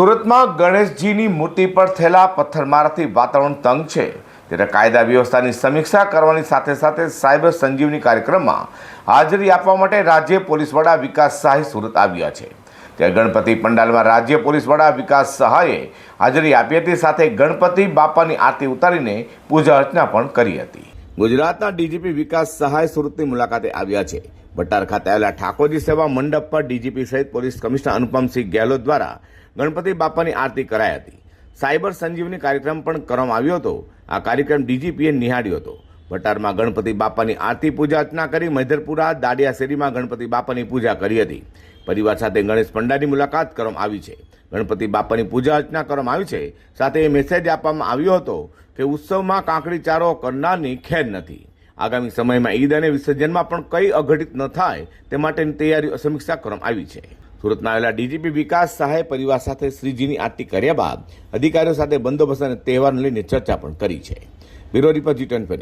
સુરતમાં ગણેશજીની મૂર્તિ પર થયેલા પથ્થરમારાથી વાતાવરણ તંગ છે. ત્યારે કાયદા વ્યવસ્થાની સમીક્ષા કરવાની સાથે સાથે સાયબર સંજીવની કાર્યક્રમમાં હાજરી આપવા માટે રાજ્ય પોલીસ વડા વિકાસ સહાય સુરત આવ્યા છે. ત્યારે ગણપતિ પંડાલમાં રાજ્ય પોલીસ વડા વિકાસ સહાયે હાજરી આપી હતી. સાથે ગણપતિ બાપાની આરતી ઉતારીને પૂજા અર્ચના પણ કરી હતી. ગુજરાતના ડીજીપી વિકાસ સહાય સુરતની મુલાકાતે આવ્યા છે. ભટ્ટાર ખાતે આવેલા ઠાકોરજી સેવા મંડપ પર ડીજીપી સહિત પોલીસ કમિશનર અનુપમસિંહ ગેહલોત દ્વારા ગણપતિ બાપાની આરતી કરાઈ હતી. સાયબર સંજીવની કાર્યક્રમ પણ કરવામાં આવ્યો હતો. આ કાર્યક્રમ ડીજીપીએ નિહાળ્યો હતો. ભટ્ટારમાં ગણપતિ બાપાની આરતી પૂજા અર્ચના કરી મૈધરપુરા દાડિયા શેરીમાં ગણપતિ બાપાની પૂજા કરી હતી. પરિવાર સાથે ગણેશ પંડાની મુલાકાત કરવામાં આવી છે. ગણપતિ બાપાની પૂજા અર્ચના કરવામાં આવી છે. સાથે એ મેસેજ આપવામાં આવ્યો હતો કે ઉત્સવમાં કાંકડી ચારો કરનારની ખેર નથી. આગામી સમયમાં ઈદ અને વિસર્જનમાં પણ કઈ અઘટિત ન થાય તે માટેની તૈયારીઓ સમીક્ષા કરવામાં આવી છે. સુરતમાં આવેલા ડીજીપી વિકાસ સહાય પરિવાર સાથે શ્રીજીની આરતી કર્યા બાદ અધિકારીઓ સાથે બંદોબસ્ત અને તહેવારને લઈને ચર્ચા પણ કરી છે. Bureau report G twenty